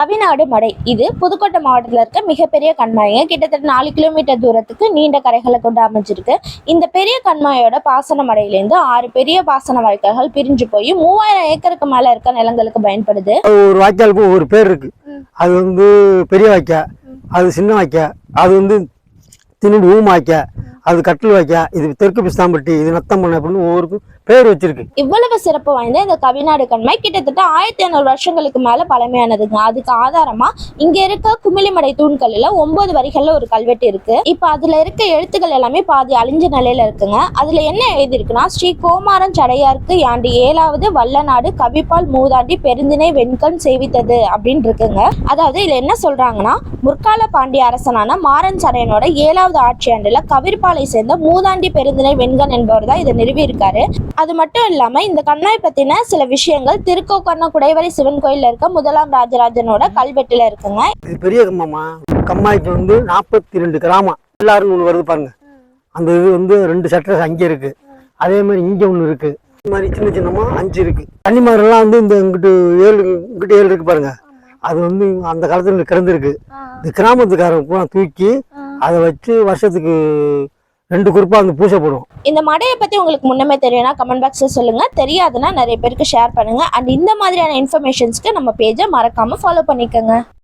கவிநாடு மடை. இது புதுக்கோட்டை மாவட்டத்தில் இருக்க மிகப்பெரிய கண்மாய்ங்க. கிட்டத்தட்ட நாலு கிலோமீட்டர் தூரத்துக்கு நீண்ட கரைகளை கொண்டு அமைஞ்சிருக்கு. இந்த பெரிய கண்மாயோட பாசன மடையிலேருந்து ஆறு பெரிய பாசன வாய்க்கால்கள் பிரிஞ்சு போய் மூவாயிரம் ஏக்கருக்கு மேல இருக்க நிலங்களுக்கு பயன்படுது. ஒரு வாய்க்காலுக்கு ஒவ்வொரு பேர் இருக்கு. அது வந்து பெரிய வாய்க்கா அது சின்ன வாய்க்கா அது வந்து தின்னு ஊம் வாய்க்கா அது கட்டில் வாய்க்கா இது தெற்கு பிஸ்தாம்பட்டி இது நத்தம்பண்ணை அப்படின்னு ஒவ்வொருக்கும் பேர் வச்சிருக்கு. இவ்வளவு சிறப்பு வாய்ந்த இந்த கவிநாடு கண்மை கிட்டத்தட்ட ஆயிரத்தி ஐநூறு வருஷங்களுக்கு மேல பழமையானதுங்க. அதுக்கு ஆதாரமா இங்க இருக்க குமிழிமடை தூண்கள்ல ஒன்பது வரிகள்ல ஒரு கல்வெட்டு இருக்கு. இப்ப அதுல இருக்க எழுத்துக்கள் எல்லாமே பாதி அழிஞ்ச நிலையில இருக்குங்க. அதுல என்ன எழுதியிருக்குன்னா ஸ்ரீ கோமாரன் சடையாருக்கு யாண்டு ஏழாவது வல்லநாடு கவிப்பால் மூதாண்டி பெருந்தினை வெண்கண் சேவித்தது அப்படின்னு இருக்குங்க. அதாவது இதுல என்ன சொல்றாங்கன்னா முற்கால பாண்டிய அரசனான மாறன் சடையனோட ஏழாவது ஆட்சியாண்டுல கவிர்பால் சேர்ந்த மூதாண்டி பெருந்தினை வெண்கண் என்பவர் தான் இதை நிறுவியிருக்காரு. அது மட்டும் இல்லாம இந்த கண்ணாய் பத்தின சில விஷயங்கள் திருக்கோக்கண்ண குடைவரை சிவன் கோயில்ல இருக்க முதலாம் ராஜராஜனோட கல்வெட்டுல இருக்குங்க. இது பெரிய கம்மாமா கம்மாய்க்கு வந்து நாற்பத்தி ரெண்டு கிராமம். எல்லாரும் ஒன்று வருது பாருங்க. அந்த இது வந்து ரெண்டு சட்டஸ் அங்கே இருக்கு. அதே மாதிரி இங்கே ஒன்று இருக்கு. இந்த மாதிரி சின்ன சின்னமா அஞ்சு இருக்கு. கன்னிமாரெல்லாம் வந்து இந்த இங்கிட்டு ஏழு இங்கிட்டு ஏழு இருக்கு பாருங்க. அது வந்து அந்த காலத்துல கிடந்திருக்கு. இந்த கிராமத்துக்காரங்க பூரா தூக்கி அதை வச்சு வருஷத்துக்கு ரெண்டு குறிப்பா அந்த பூசை போடுவோம். இந்த மடையை பத்தி உங்களுக்கு முன்னமே தெரியும்னா கமெண்ட் பாக்ஸ்ல சொல்லுங்க. தெரியாதுன்னா நிறைய பேருக்கு ஷேர் பண்ணுங்க. அண்ட் இந்த மாதிரியான இன்ஃபர்மேஷன்ஸ்க்கு நம்ம பேஜை மறக்காம ஃபாலோ பண்ணிக்கோங்க.